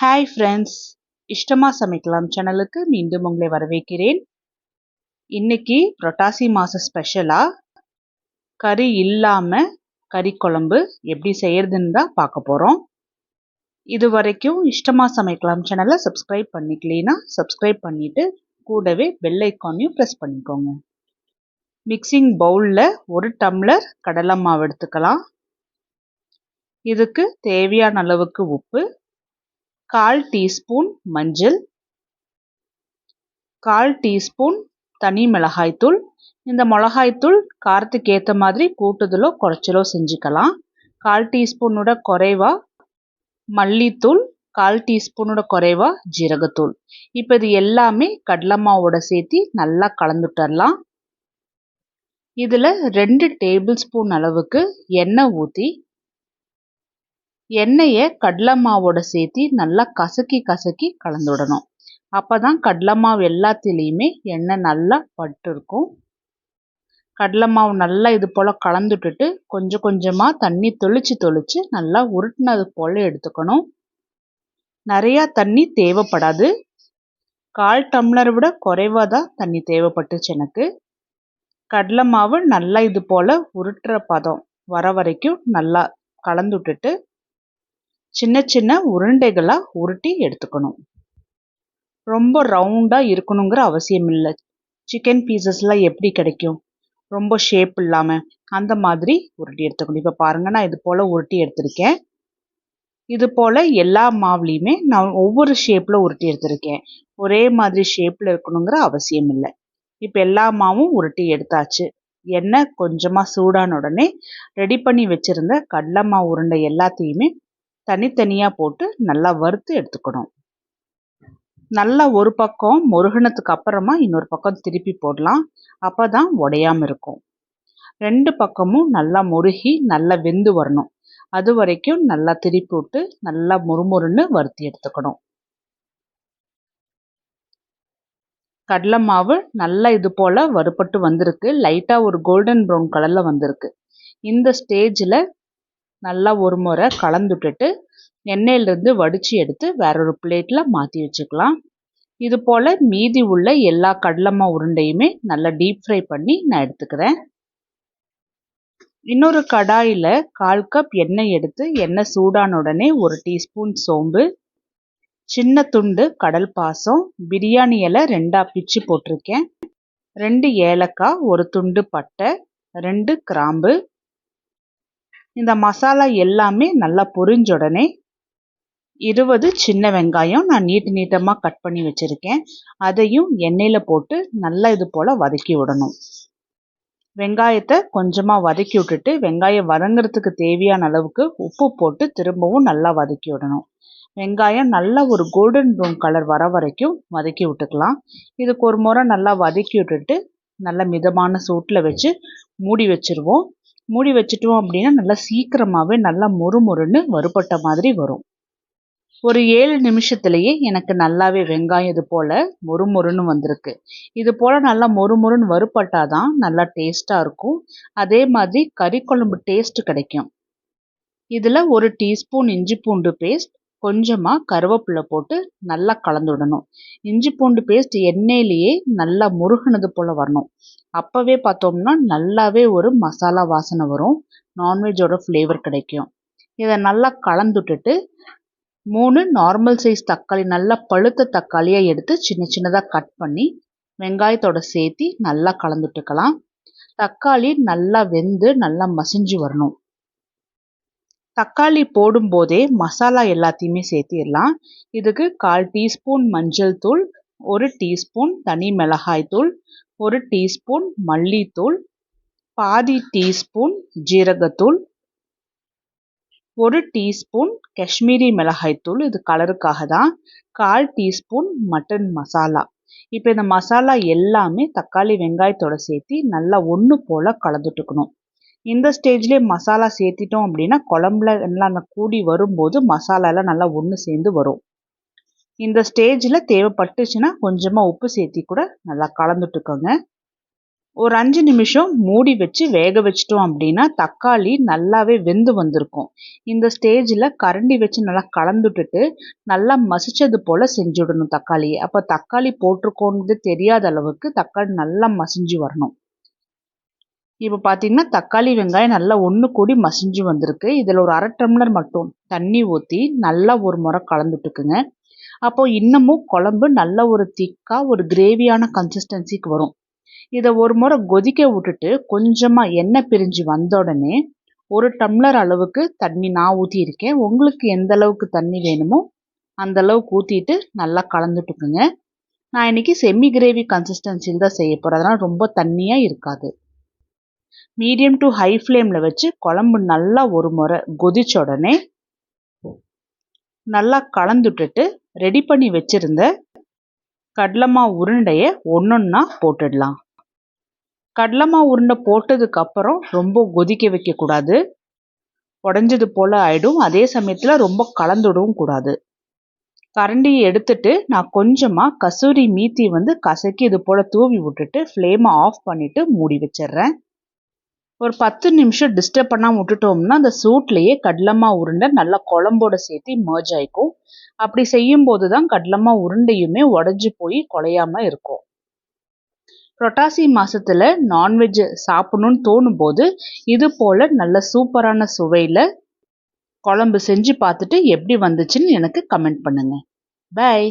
Hi friends இஷ்டமாக சமைக்கலாம் சேனலுக்கு மீண்டும் உங்களை வரவேற்கிறேன். இன்னைக்கு புரட்டாசி மாத ஸ்பெஷலாக கறி இல்லாமல் கறி குழம்பு எப்படி செய்யறதுன்னு தான் பார்க்க போகிறோம் இது வரைக்கும் இஷ்டமாக சமைக்கலாம் சேனலை சப்ஸ்கிரைப் பண்ணிக்கலனா சப்ஸ்கிரைப் பண்ணிவிட்டு கூடவே பெல் ஐக்கானையும் ப்ரெஸ் பண்ணிக்கோங்க. மிக்சிங் பவுலில் ஒரு டம்ளர் கடலை மாவு எடுத்துக்கலாம். இதுக்கு தேவையான அளவுக்கு உப்பு கால் டீஸ்பூன் மஞ்சள் கால் டீஸ்பூன் தனி மிளகாய்த்தூள் இந்த மிளகாய்த்தூள் காரத்துக்கு ஏற்ற மாதிரி கூட்டுதலோ குறைச்சலோ செஞ்சுக்கலாம். கால் டீஸ்பூனோட குறைவா மல்லித்தூள் கால் டீஸ்பூனோட குறைவா ஜீரகத்தூள். இப்போ இது எல்லாமே கடலை மாவோட சேர்த்து நல்லா கலந்துட்டரலாம். இதில் ரெண்டு டேபிள் ஸ்பூன் அளவுக்கு எண்ணெய் ஊற்றி எண்ணெயை கடலை மாவோட சேர்த்து நல்லா கசக்கி கசக்கி கலந்து விடணும் அப்போ தான் கடலை மாவு எல்லாத்துலேயுமே எண்ணெய் நல்லா பட்டுருக்கும். கடலை மாவு நல்லா இது போல் கலந்துட்டுட்டு கொஞ்சம் கொஞ்சமாக தண்ணி தொளிச்சு தொளிச்சு நல்லா உருட்டினது போல் எடுத்துக்கணும். நிறையா தண்ணி தேவைப்படாது. கால் டம்ளரை விட குறைவாக தான் தண்ணி தேவைப்பட்டுச்சு எனக்கு. கடலை மாவு நல்லா இது போல் உருட்டுற பதம் வர வரைக்கும் நல்லா கலந்து விட்டுட்டு சின்ன சின்ன உருண்டைகளாக உருட்டி எடுத்துக்கணும். ரொம்ப ரவுண்டாக இருக்கணுங்கிற அவசியம் இல்லை. சிக்கன் பீசஸ்லாம் எப்படி கிடைக்கும்? ரொம்ப ஷேப் இல்லாமல் அந்த மாதிரி உருட்டி எடுத்துக்கணும். இப்போ பாருங்கள் நான் இது போல் உருட்டி எடுத்திருக்கேன். இது போல் எல்லா மாவுலேயுமே நான் ஒவ்வொரு ஷேப்பில் உருட்டி எடுத்திருக்கேன். ஒரே மாதிரி ஷேப்பில் இருக்கணுங்கிற அவசியம் இல்லை. இப்போ எல்லா மாவும் உருட்டி எடுத்தாச்சு. எண்ணெய் கொஞ்சமாக சூடான உடனே ரெடி பண்ணி வச்சுருந்த கடலை மாவு உருண்டை எல்லாத்தையுமே தனித்தனியாக போட்டு நல்லா வறுத்து எடுத்துக்கணும். நல்லா ஒரு பக்கம் முருகனத்துக்கு அப்புறமா இன்னொரு பக்கம் திருப்பி போடலாம். அப்போ தான் உடையாமல் இருக்கும். ரெண்டு பக்கமும் நல்லா முருகி நல்லா வெந்து வரணும். அது வரைக்கும் நல்லா திருப்பி விட்டு நல்லா முறுமுறுன்னு வறுத்தி எடுத்துக்கணும். கடலை மாவு நல்லா இது போல் வறுப்பட்டு வந்திருக்கு. லைட்டாக ஒரு கோல்டன் ப்ரௌன் கலரில் வந்திருக்கு. இந்த ஸ்டேஜில் நல்லா ஒரு முறை கலந்துட்டுட்டு எண்ணெயிலேருந்து வடித்து எடுத்து வேற ஒரு பிளேட்டில் மாற்றி வச்சுக்கலாம். இது போல் மீதி உள்ள எல்லா கடலம்மா உருண்டையுமே நல்லா டீப் ஃப்ரை பண்ணி நான் எடுத்துக்கிறேன். இன்னொரு கடாயில் கால் கப் எண்ணெய் எடுத்து எண்ணெய் சூடான உடனே ஒரு டீஸ்பூன் சோம்பு சின்ன துண்டு கடல் பாசம் பிரியாணி இலை ரெண்டாக பிச்சு போட்டிருக்கேன். ரெண்டு ஏலக்காய் ஒரு துண்டு பட்டை ரெண்டு கிராம்பு இந்த மசாலா எல்லாமே நல்லா பொரிஞ்ச உடனே இருபது சின்ன வெங்காயம் நான் நீட்டு நீட்டமாக கட் பண்ணி வச்சுருக்கேன். அதையும் எண்ணெயில் போட்டு நல்லா இது போல் வதக்கி விடணும். வெங்காயத்தை கொஞ்சமாக வதக்கி விட்டுட்டு வெங்காயம் வதங்கிறதுக்கு தேவையான அளவுக்கு உப்பு போட்டு திரும்பவும் நல்லா வதக்கி விடணும். வெங்காயம் நல்லா ஒரு கோல்டன் ப்ரௌன் கலர் வர வரைக்கும் வதக்கி விட்டுக்கலாம். இதுக்கு ஒரு முறை நல்லா வதக்கி விட்டுட்டு நல்ல மிதமான சூட்டில் வச்சு மூடி வச்சுருவோம். மூடி வச்சுட்டோம் அப்படின்னா நல்லா சீக்கிரமாகவே நல்லா மொறுமொறுன்னு வறுபட்ட மாதிரி வரும். ஒரு ஏழு நிமிஷத்துலேயே எனக்கு நல்லாவே வெங்காயம் இது போல் மொறுமொறுன்னு வந்திருக்கு. இது போல் நல்லா மொறுமொறுன்னு வறுபட்டால் தான் நல்லா டேஸ்ட்டாக இருக்கும். அதே மாதிரி கறி குழம்பு டேஸ்ட்டு கிடைக்கும். இதில் ஒரு டீஸ்பூன் இஞ்சி பூண்டு பேஸ்ட் கொஞ்சமாக கருவேப்பிலை போட்டு நல்லா கலந்து விடணும். இஞ்சி பூண்டு பேஸ்ட் எண்ணெயிலேயே நல்லா முருகனது போல் வரணும். அப்போவே பார்த்தோம்னா நல்லாவே ஒரு மசாலா வாசனை வரும். நான்வெஜ்ஜோட ஃப்ளேவர் கிடைக்கும். இதை நல்லா கலந்துட்டுட்டு மூணு நார்மல் சைஸ் தக்காளி நல்லா பழுத்த தக்காளியாக எடுத்து சின்ன சின்னதாக கட் பண்ணி வெங்காயத்தோட சேர்த்தி நல்லா கலந்துட்டுக்கலாம் தக்காளி நல்லா வெந்து நல்லா மசிஞ்சு வரணும். தக்காளி போடும்போதே மசாலா எல்லாத்தையுமே சேர்த்திடலாம். இதுக்கு கால் டீஸ்பூன் மஞ்சள் தூள் ஒரு டீஸ்பூன் தனி மிளகாய் தூள் ஒரு டீஸ்பூன் மல்லித்தூள் பாதி டீஸ்பூன் ஜீரகத்தூள் ஒரு டீஸ்பூன் காஷ்மீரி மிளகாய்த்தூள் இது கலருக்காக தான். கால் டீஸ்பூன் மட்டன் மசாலா. இப்போ இந்த மசாலா எல்லாமே தக்காளி வெங்காயத்தோட சேர்த்து நல்லா ஒன்று போல் கலந்துட்டுக்கணும். இந்த ஸ்டேஜ்லேயே மசாலா சேர்த்திட்டோம் அப்படின்னா குழம்புல எல்லாம் கூடி வரும்போது மசாலாலாம் நல்லா ஒன்று சேர்ந்து வரும். இந்த ஸ்டேஜில் தேவைப்பட்டுச்சுன்னா கொஞ்சமாக உப்பு சேர்த்தி கூட நல்லா கலந்துட்டுக்கோங்க. ஒரு அஞ்சு நிமிஷம் மூடி வச்சு வேக வச்சிட்டோம் அப்படின்னா தக்காளி நல்லாவே வெந்து வந்திருக்கும். இந்த ஸ்டேஜில் கரண்டி வச்சு நல்லா கலந்துட்டுட்டு நல்லா மசிச்சது போல் செஞ்சுடணும் தக்காளியை. அப்போ தக்காளி போட்டிருக்கோன்னு தெரியாத அளவுக்கு தக்காளி நல்லா மசிஞ்சு வரணும். இப்போ பார்த்தீங்கன்னா தக்காளி வெங்காயம் நல்லா ஒன்று கூடி மசிஞ்சு வந்திருக்கு. இதில் ஒரு அரை டம்ளர் மட்டும் தண்ணி ஊற்றி நல்லா ஒரு முறை கலந்துட்டுக்குங்க. அப்போது இன்னமும் குழம்பு நல்ல ஒரு திக்காக ஒரு கிரேவியான கன்சிஸ்டன்சிக்கு வரும். இதை ஒரு முறை கொதிக்க விட்டுட்டு கொஞ்சமாக எண்ணெய் பிரிஞ்சு வந்த உடனே ஒரு டம்ளர் அளவுக்கு தண்ணி நான் ஊற்றியிருக்கேன் உங்களுக்கு எந்த அளவுக்கு தண்ணி வேணுமோ அந்த அளவுக்கு ஊற்றிட்டு நல்லா கலந்துட்டுக்குங்க. நான் இன்றைக்கி செமி கிரேவி கன்சிஸ்டன்சியில் தான் செய்ய போகிறேன் அதனால் ரொம்ப தண்ணியாக இருக்காது. மீடியம் டு ஹை ஃப்ளேமில் வச்சு குழம்பு நல்லா ஒரு முறை கொதிச்ச உடனே நல்லா கலந்துட்டுட்டு ரெடி பண்ணி வச்சுருந்த கடலமா உருண்டையை ஒன்றொன்னா போட்டுடலாம். கடலமா உருண்டை போட்டதுக்கப்புறம் ரொம்ப கொதிக்க வைக்கக்கூடாது உடஞ்சது போல் ஆகிடும் அதே சமயத்தில் ரொம்ப கலந்துடவும் கூடாது. கரண்டியை எடுத்துட்டு நான் கொஞ்சமாக கசூரி மீத்தி வந்து கசக்கி இது போல் தூவி விட்டுட்டு ஃப்ளேமை ஆஃப் பண்ணிவிட்டு மூடி வச்சிடுறேன். ஒரு பத்து நிமிஷம் டிஸ்டர்ப் பண்ணாமல் விட்டுட்டோம்னா அந்த சூட்லேயே கடலமா உருண்டை நல்லா குழம்போட சேர்த்து மர்ஜ் ஆகிக்கும் அப்படி செய்யும்போது தான் கடலமா உருண்டையுமே உடஞ்சி போய் குலையாமல் இருக்கும். புரட்டாசி மாதத்தில் நான்வெஜ் சாப்பிடணுன்னு தோணும் போது இது போல் நல்ல சூப்பரான சுவையில் குழம்பு செஞ்சு பார்த்துட்டு எப்படி வந்துச்சுன்னு எனக்கு கமெண்ட் பண்ணுங்கள் பாய்